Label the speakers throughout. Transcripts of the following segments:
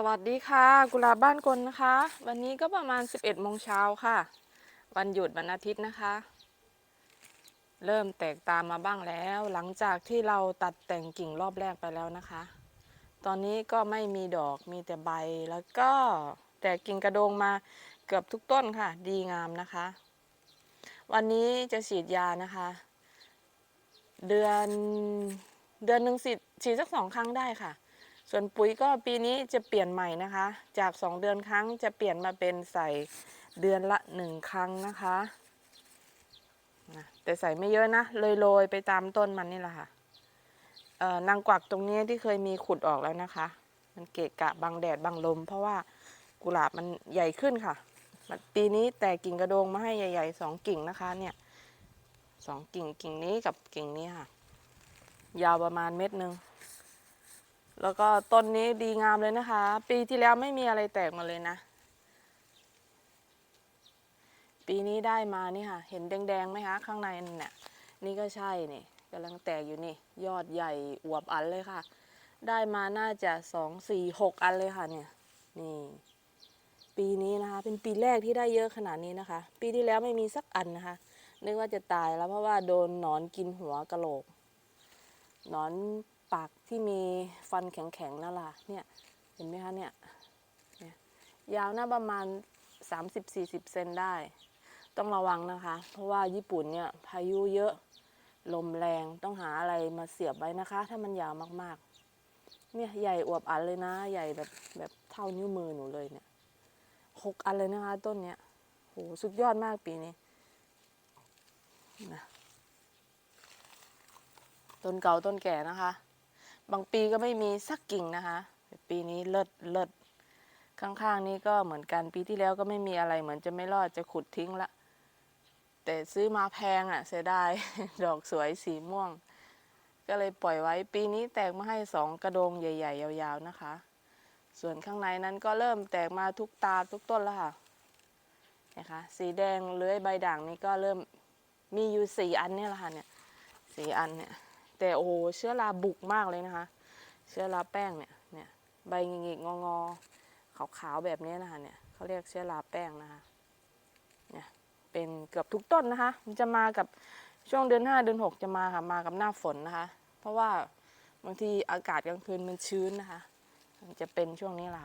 Speaker 1: สวัสดีค่ะ กุลาบบ้านกลนะคะ วันนี้ก็ประมาณ 11โมงเช้าค่ะ วันหยุดวันอาทิตย์นะคะ เริ่มแตกตามมาบ้างแล้ว หลังจากที่เราตัดแต่งกิ่งรอบแรกไปแล้วนะคะ ตอนนี้ก็ไม่มีดอกมีแต่ใบแล้วก็แตกกิ่งกระโดงมาเกือบทุกต้นค่ะ ดีงามนะคะ วันนี้จะฉีดยานะคะ เดือนเดือนหนึ่งฉีดฉีดสักสองครั้งได้ค่ะ ส่วนปุ๋ยก็ปีนี้จะเปลี่ยนใหม่นะคะ จาก 2 เดือนครั้งจะเปลี่ยนมาเป็นใส่เดือนละ 1 ครั้งนะคะนะแต่ใส่ไม่เยอะนะโรยๆไปตามต้นมันนี่แหละค่ะเอ่อนางกวักตรงนี้ที่เคยมีขุดออกแล้วนะคะ มันเกะกะบังแดดบังลม เพราะว่ากุหลาบมันใหญ่ขึ้นค่ะปีนี้แต่กิ่งกระโดงมาให้ใหญ่ๆสองกิ่งนะคะเนี่ยสองกิ่งกิ่งนี้กับกิ่งนี้ค่ะ ยาวประมาณเม็ดหนึ่ง แล้วก็ต้นนี้ดีงามเลยนะคะ ปีที่แล้วไม่มีอะไรแตกมาเลยนะ ปีนี้ได้มานี่ค่ะ เห็นแดงๆไหมคะ ข้างในนั่นเนี่ยนี่ก็ใช่นี่กำลังแตกอยู่นี่ ยอดใหญ่อวบอันเลยค่ะ ได้มาน่าจะสองสี่หกอันเลยค่ะเนี่ยนี่ ปีนี้นะคะ เป็นปีแรกที่ได้เยอะขนาดนี้นะคะ ปีที่แล้วไม่มีสักอันนะคะนึกว่าจะตายแล้วเพราะว่าโดนหนอนกินหัวกะโหลกหนอน ปากที่มีฟันแข็งๆนั่นล่ะเนี่ยเห็นไหมคะเนี่ยยาวน้าประมาณ 30-40 เซนได้ ต้องระวังนะคะ เพราะว่าญี่ปุ่นเนี่ยพายุเยอะลมแรงต้องหาอะไรมาเสียบไว้นะคะ ถ้ามันยาวมากๆ เนี่ยใหญ่อวบอันเลยนะ ใหญ่แบบแบบเท่านิ้วมือหนูเลยเนี่ยหกอันเลยนะคะ ต้นเนี้ยโหสุดยอดมากปีนี้นะต้นเก่าต้นแก่นะคะ บางปีก็ไม่มีสักกิ่งนะคะ ปีนี้เลิศเลิศข้างๆนี้ก็เหมือนกันปีที่แล้วก็ไม่มีอะไรเหมือนจะไม่รอดจะขุดทิ้งละ แต่ซื้อมาแพงอะ่ะเสียดาย ดอกสวยสีม่วง ก็เลยปล่อยไว้ปีนี้แตกมาให้สองกระโดงใหญ่ ๆ ยาวๆนะคะ ส่วนข้างในนั้นก็เริ่มแตกมาทุกตาทุกต้นแล้วค่ะนะคะสีแดงเลื้อยใบด่างนี้ก็เริ่มมีอยู่สี่อันเนี่ยแหละค่ะเนี่ยสี่อันเนี่ย แต่โอ้เชื้อราบุกมากเลยนะคะ เชื้อราแป้งเนี่ยเนี่ยใบงิกงองอขาวๆแบบนี้นะคะเนี่ยเขาเรียกเชื้อราแป้งนะคะเนี่ยเป็นเกือบทุกต้นนะคะ มันจะมากับช่วงเดือนห้าเดือนหกจะมาค่ะมากับหน้าฝนนะคะ เพราะว่าบางทีอากาศกลางคืนมันชื้นนะคะ มันจะเป็นช่วงนี้ล่ะ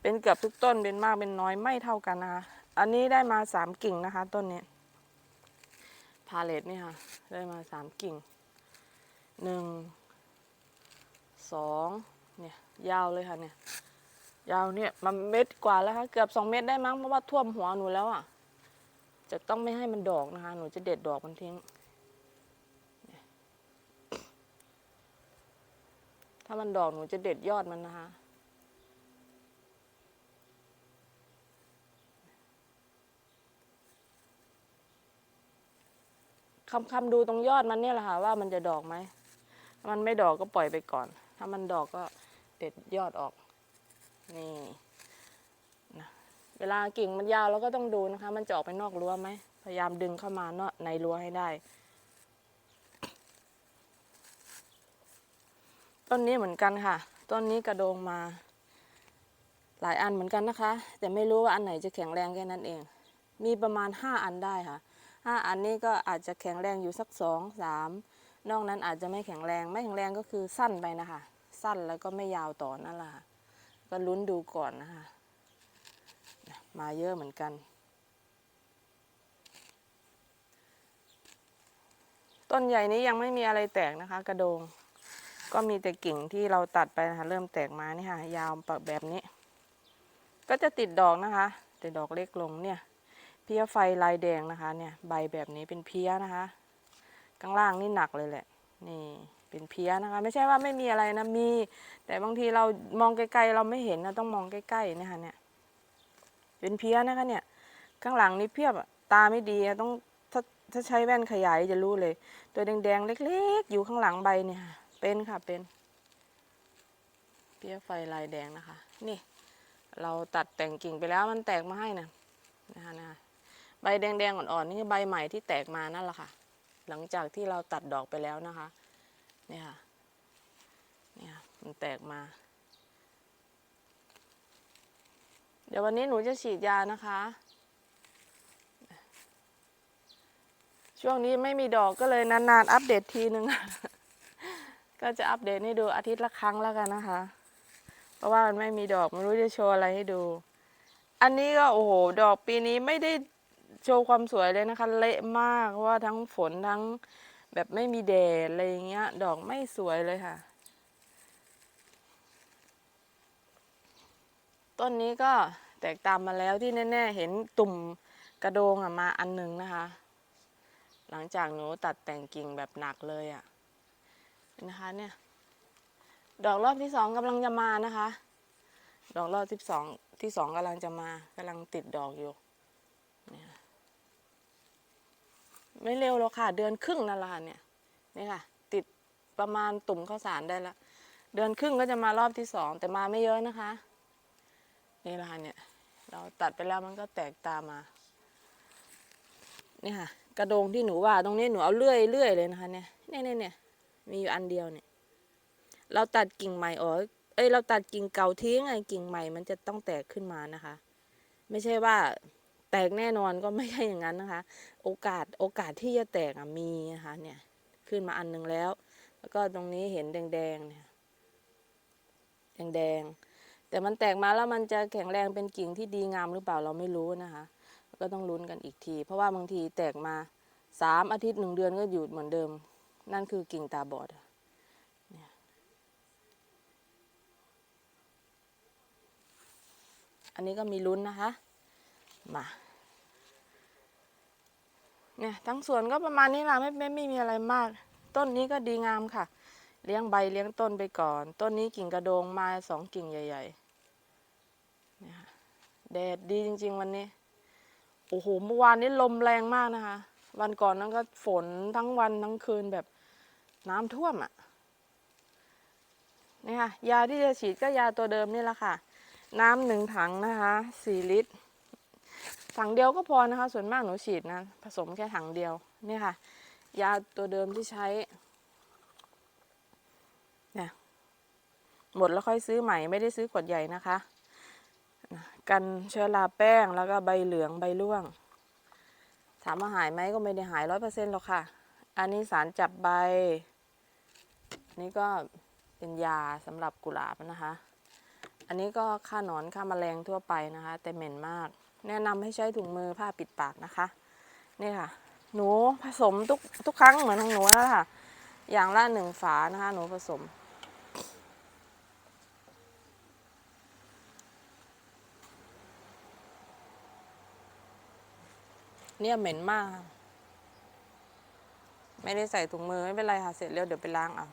Speaker 1: เป็นเกือบทุกต้นเป็นมากเป็นน้อยไม่เท่ากันนะคะ อันนี้ได้มาสามกิ่งนะคะ ต้นนี้พาเลตนี่ค่ะ ได้มาสามกิ่ง หนึ่งสองเนี่ยยาวเลยค่ะเนี่ย ยาวเนี่ยมันเม็ดกว่าแล้วค่ะเกือบสองเม็ดได้มั้งเพราะว่าท่วมหัวหนูแล้วอะ จะต้องไม่ให้มันดอกนะคะ หนูจะเด็ดดอกมันทิ้งถ้ามันดอกหนูจะเด็ดยอดมันนะคะคำคำๆดูตรงยอดมันเนี่ยแหละค่ะว่ามันจะดอกไหม มันไม่ดอกก็ปล่อยไปก่อน ถ้ามันดอกก็เด็ดยอดออก นี่นะเวลากิ่งมันยาวเราก็ต้องดูนะคะ มันจะออกไปนอกรั้วไหม พยายามดึงเข้ามาเนาะในรั้วให้ได้ ต้นนี้เหมือนกันค่ะ ต้นนี้กระโดงมา หลายอันเหมือนกันนะคะ แต่ไม่รู้ว่าอันไหนจะแข็งแรงแค่นั้นเอง มีประมาณห้าอันได้ค่ะห้าอันนี้ก็อาจจะแข็งแรงอยู่สักสองสาม นอกนั้นอาจจะไม่แข็งแรง ไม่แข็งแรงก็คือสั้นไปนะคะ สั้นแล้วก็ไม่ยาวต่อนั่นแหละค่ะก็ลุ้นดูก่อนนะคะ มาเยอะเหมือนกัน ต้นใหญ่นี้ยังไม่มีอะไรแตกนะคะ กระโดง ก็มีแต่กิ่งที่เราตัดไปนะคะ เริ่มแตกมานี่ค่ะ ยาวแบบนี้ ก็จะติดดอกนะคะ แต่ดอกเล็กลงเนี่ย เพี้ยไฟลายแดงนะคะ เนี่ย ใบแบบนี้เป็นเพี้ยนะคะ ข้างล่างนี่หนักเลยแหละ นี่เป็นเพี้ยนะคะ ไม่ใช่ว่าไม่มีอะไรนะมี แต่บางทีเรามองไกลๆเราไม่เห็นนะต้องมองใกล้ๆนะคะเนี่ย เป็นเพี้ยนะคะเนี่ย ข้างหลังนี่เพียบอะตาไม่ดีต้องถ้าถ้าใช้แว่นขยายจะรู้เลย ตัวแดงๆเล็ก ๆ อยู่ข้างหลังใบเนี่ย เป็นค่ะเป็น เพี้ยไฟลายแดงนะคะ นี่ เราตัดแต่งกิ่งไปแล้วมันแตกมาให้นะนะคะนะใบแดงๆอ่อนๆนี่ใบใหม่ที่แตกมานั่นแหละค่ะ หลังจากที่เราตัดดอกไปแล้วนะคะ เนี่ยค่ะ เนี่ยค่ะมันแตกมา เดี๋ยววันนี้หนูจะฉีดยานะคะ ช่วงนี้ไม่มีดอกก็เลยนานๆ อัปเดตทีนึง ก็จะอัปเดตให้ดูอาทิตย์ละครั้งแล้วกันนะคะ เพราะว่ามันไม่มีดอกไม่รู้จะโชว์อะไรให้ดู อันนี้ก็โอ้โห ดอกปีนี้ไม่ได้ โชว์ความสวยเลยนะคะ เละมากเพราะว่าทั้งฝนทั้งแบบไม่มีแดดอะไรอย่างเงี้ย ดอกไม่สวยเลยค่ะ ต้นนี้ก็แตกตามมาแล้วที่แน่ ๆ เห็นตุ่มกระโดงอะมาอันหนึงนะคะ หลังจากหนูตัดแต่งกิ่งแบบหนักเลยอะนะคะเนี่ย ดอกรอบที่สองกำลังจะมานะคะ ดอกรอบที่สองที่สองกำลังจะมากำลังติดดอกอยู่ ไม่เร็วหรอกค่ะ เดือนครึ่งนั่นแหละค่ะเนี่ยนี่ค่ะ ติดประมาณตุ่มข้าวสารได้ละเดือนครึ่งก็จะมารอบที่สองแต่มาไม่เยอะนะคะ นี่แหละค่ะเนี่ยเราตัดไปแล้วมันก็แตกตามานี่ค่ะ กระโดงที่หนูว่าตรงนี้หนูเอาเลื่อยเลื่อยเลยนะคะเนี่ยเนี่ยเนี่ยมีอยู่อันเดียวเนี่ย เราตัดกิ่งใหม่ออกเอ้ยเราตัดกิ่งเก่าทิ้งไงกิ่งใหม่มันจะต้องแตกขึ้นมานะคะ ไม่ใช่ว่า ตกแน่นอนก็ไม่ใช่อย่างนั้นนะคะ โอกาสโอกาสที่จะแตกมีนะคะเนี่ยขึ้นมาอันหนึงแล้ว แล้วก็ตรงนี้เห็นแดงๆเนี่ยแดงๆแต่มันแตกมาแล้วมันจะแข็งแรงเป็นกิ่งที่ดีงามหรือเปล่าเราไม่รู้นะคะ ก็ต้องลุ้นกันอีกที เพราะว่าบางทีแตกมาสามอาทิตย์หนึ่งเดือนก็อยู่เหมือนเดิม นั่นคือกิ่งตาบอดเนี่ยอันนี้ก็มีลุ้นนะคะ มา เนี่ยทั้งสวนก็ประมาณนี้ละไม่ไม่ไม่มีอะไรมาก ต้นนี้ก็ดีงามค่ะ เลี้ยงใบเลี้ยงต้นไปก่อน ต้นนี้กิ่งกระโดงมาสองกิ่งใหญ่ๆเนี่ยค่ะแดดดีจริง ๆ วันนี้โอ้โหเมื่อวานนี้ลมแรงมากนะคะ วันก่อนนั้นก็ฝนทั้งวันทั้งคืนแบบน้ำท่วมอะ่ะนี่ค่ะยาที่จะฉีดก็ยาตัวเดิมนี่แหละค่ะ น้ำหนึ่งถังนะคะสี่ลิตร ถังเดียวก็พอนะคะ ส่วนมากหนูฉีดนะ ผสมแค่ถังเดียวนี่ค่ะ ยาตัวเดิมที่ใช้นี่หมดแล้วค่อยซื้อใหม่ไม่ได้ซื้อขวดใหญ่นะคะ กันเชื้อราแป้งแล้วก็ใบเหลืองใบร่วง ถามว่าหายไหมก็ไม่ได้หายร้อยเปอร์เซ็นต์หรอกค่ะ อันนี้สารจับใบ นี่ก็เป็นยาสำหรับกุหลาบนะคะ อันนี้ก็ฆ่าหนอนฆ่าแมลงทั่วไปนะคะ แต่เหม็นมาก แนะนำให้ใช้ถุงมือผ้าปิดปากนะคะนี่ค่ะ หนูผสมทุกทุกครั้งเหมือนของหนูแล้วค่ะ อย่างละหนึ่งฝานะคะ หนูผสม เนี่ยเหม็นมาก ไม่ได้ใส่ถุงมือไม่เป็นไรค่ะ เสร็จแล้วเดี๋ยวไปล้างเอา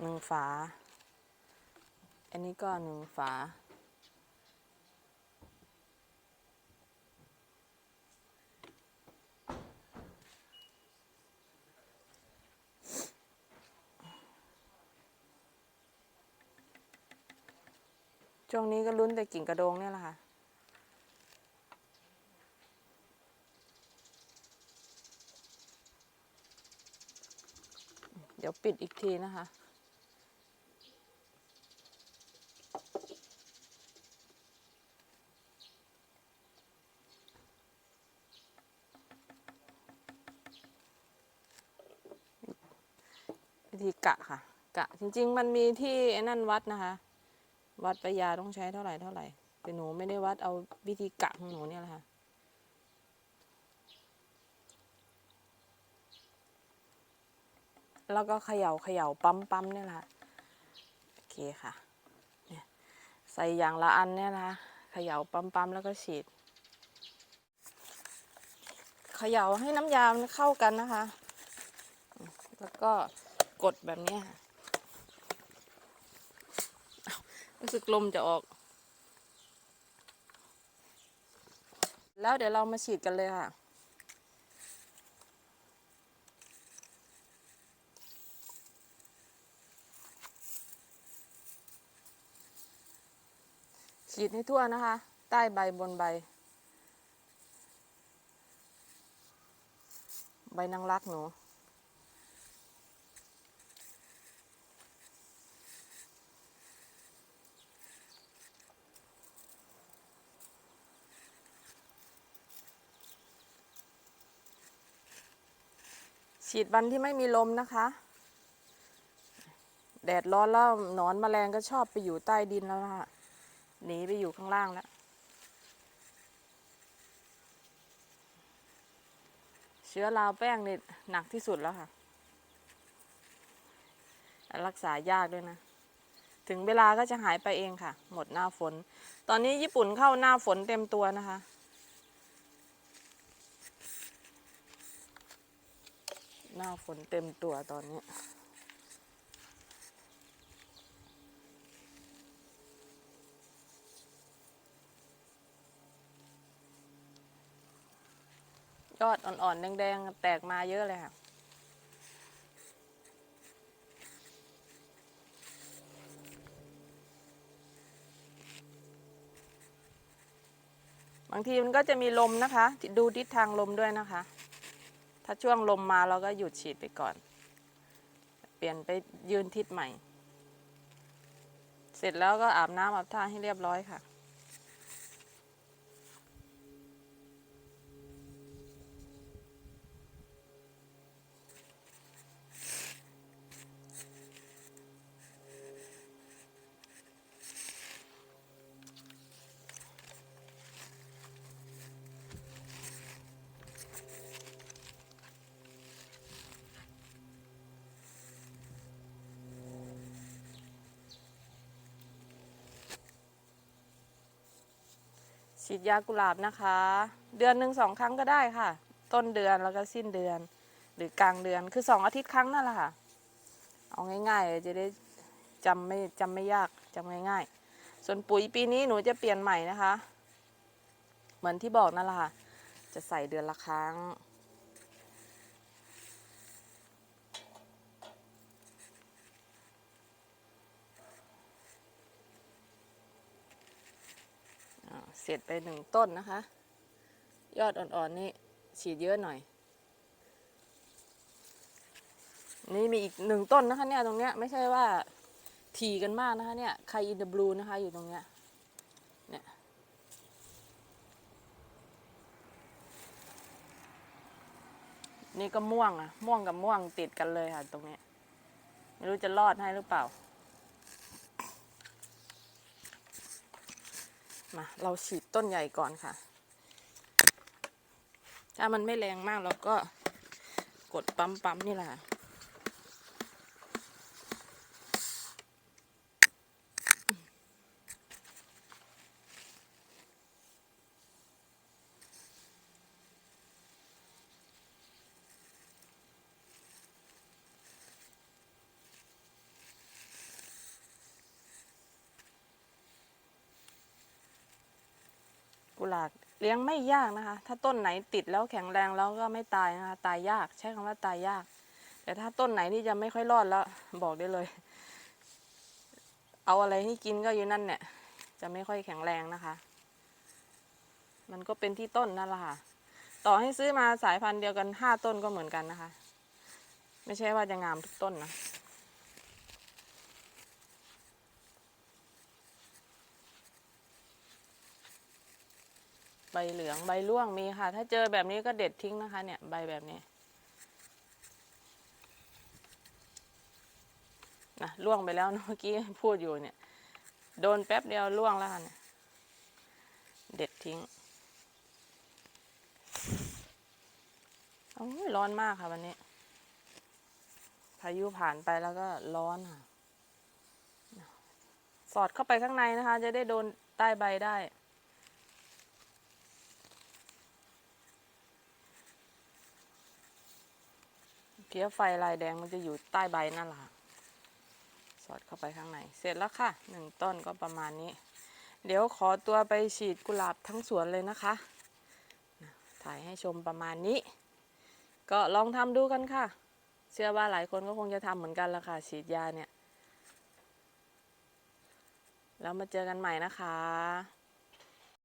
Speaker 1: หนึ่งฝา อันนี้ก็หนึ่งฝา ช่วงนี้ก็ลุ้นแต่กิ่งกระโดงเนี่ยแหละค่ะ เดี๋ยวปิดอีกทีนะคะ วิธีกะค่ะ กะจริง ๆ มันมีที่นั่นวัดนะคะ วัดประยาต้องใช้เท่าไหร่เท่าไหร่แต่หนูไม่ได้วัดเอาวิธีกะของหนูเนี่ยแหละค่ะแล้วก็เขย่าเขย่าปั๊มปั๊มเนี่ยแหละโอเคค่ะเนี่ยใส่อย่างละอันเนี่ยนะคะเขย่าปั๊มปั๊มแล้วก็ฉีดเขย่าให้น้ำยามันเข้ากันนะคะ แล้วก็กดแบบนี้ค่ะอ้าว รู้สึกลมจะออก แล้วเดี๋ยวเรามาฉีดกันเลยค่ะ ฉีดให้ทั่วนะคะ ใต้ใบบนใบ ใบนางรักหนู ฉีดวันที่ไม่มีลมนะคะ แดดร้อนแล้วหนอนแมลงก็ชอบไปอยู่ใต้ดินแล้วนะคะหนีไปอยู่ข้างล่างแล้ว เชื้อราแป้งนี่หนักที่สุดแล้วค่ะ รักษายากด้วยนะ ถึงเวลาก็จะหายไปเองค่ะ หมดหน้าฝน ตอนนี้ญี่ปุ่นเข้าหน้าฝนเต็มตัวนะคะ หน้าฝนเต็มตัวตอนนี้ยอดอ่อนๆ แดงๆ แตกมาเยอะเลยค่ะบางทีมันก็จะมีลมนะคะ ดูทิศทางลมด้วยนะคะ ถ้าช่วงลมมาเราก็หยุดฉีดไปก่อน เปลี่ยนไปยืนทิศใหม่ เสร็จแล้วก็อาบน้ำอาบท่าให้เรียบร้อยค่ะ ฉีดยากุหลาบนะคะ เดือนหนึ่งสองครั้งก็ได้ค่ะ ต้นเดือนแล้วก็สิ้นเดือน หรือกลางเดือนคือสองอาทิตย์ครั้งนั่นแหละค่ะ เอาง่ายๆจะได้จำไม่จำไม่ยากจำง่ายๆ ส่วนปุ๋ยปีนี้หนูจะเปลี่ยนใหม่นะคะ เหมือนที่บอกนั่นแหละค่ะ จะใส่เดือนละครั้ง อ่าเส ร็จไปหนึ่งต้นนะคะ ยอดอ่อนๆนี่ฉีดเยอะหน่อย นี่มีอีกหนึ่งต้นนะคะเนี่ยตรงเนี้ยไม่ใช่ว่าทีกันมากนะคะเนี่ยไคอินเดบลูนะคะอยู่ตรงเนี้ยเนี่ยนี่ก็ม่วงอะม่วงกับม่วงติดกันเลยค่ะตรงเนี้ยไม่รู้จะรอดให้หรือเปล่า มาเราฉีดต้นใหญ่ก่อนค่ะ ถ้ามันไม่แรงมากเราก็กดปั๊มปั๊มๆนี่แหละ หลาบเลี้ยงไม่ยากนะคะ ถ้าต้นไหนติดแล้วแข็งแรงแล้วก็ไม่ตายนะคะ ตายยาก ใช้คำว่าตายยาก แต่ถ้าต้นไหนที่จะไม่ค่อยรอดแล้ว บอกได้เลย เอาอะไรให้กินก็อยู่นั่นเนี่ย จะไม่ค่อยแข็งแรงนะคะ มันก็เป็นที่ต้นนั่นแหละค่ะ ต่อให้ซื้อมาสายพันธุ์เดียวกันห้าต้นก็เหมือนกันนะคะ ไม่ใช่ว่าจะงามทุกต้นนะ ใบเหลืองใบร่วงมีค่ะ ถ้าเจอแบบนี้ก็เด็ดทิ้งนะคะ เนี่ยใบแบบนี้นะร่วงไปแล้วเมื่อกี้พูดอยู่เนี่ย โดนแป๊บเดียวร่วงแล้วค่ะเนี่ยเด็ดทิ้งโอ้ยร้อนมากค่ะวันนี้ พายุผ่านไปแล้วก็ร้อนค่ะ สอดเข้าไปข้างในนะคะ จะได้โดนใต้ใบได้ เพี้ยไฟลายแดงมันจะอยู่ใต้ใบนั่นแหละค่ะสอดเข้าไปข้างใน เสร็จแล้วค่ะหนึ่งต้นก็ประมาณนี้ เดี๋ยวขอตัวไปฉีดกุหลาบทั้งสวนเลยนะคะนะถ่ายให้ชมประมาณนี้ ก็ลองทำดูกันค่ะ เชื่อว่าหลายคนก็คงจะทำเหมือนกันละค่ะ ฉีดยาเนี่ย แล้วมาเจอกันใหม่นะคะ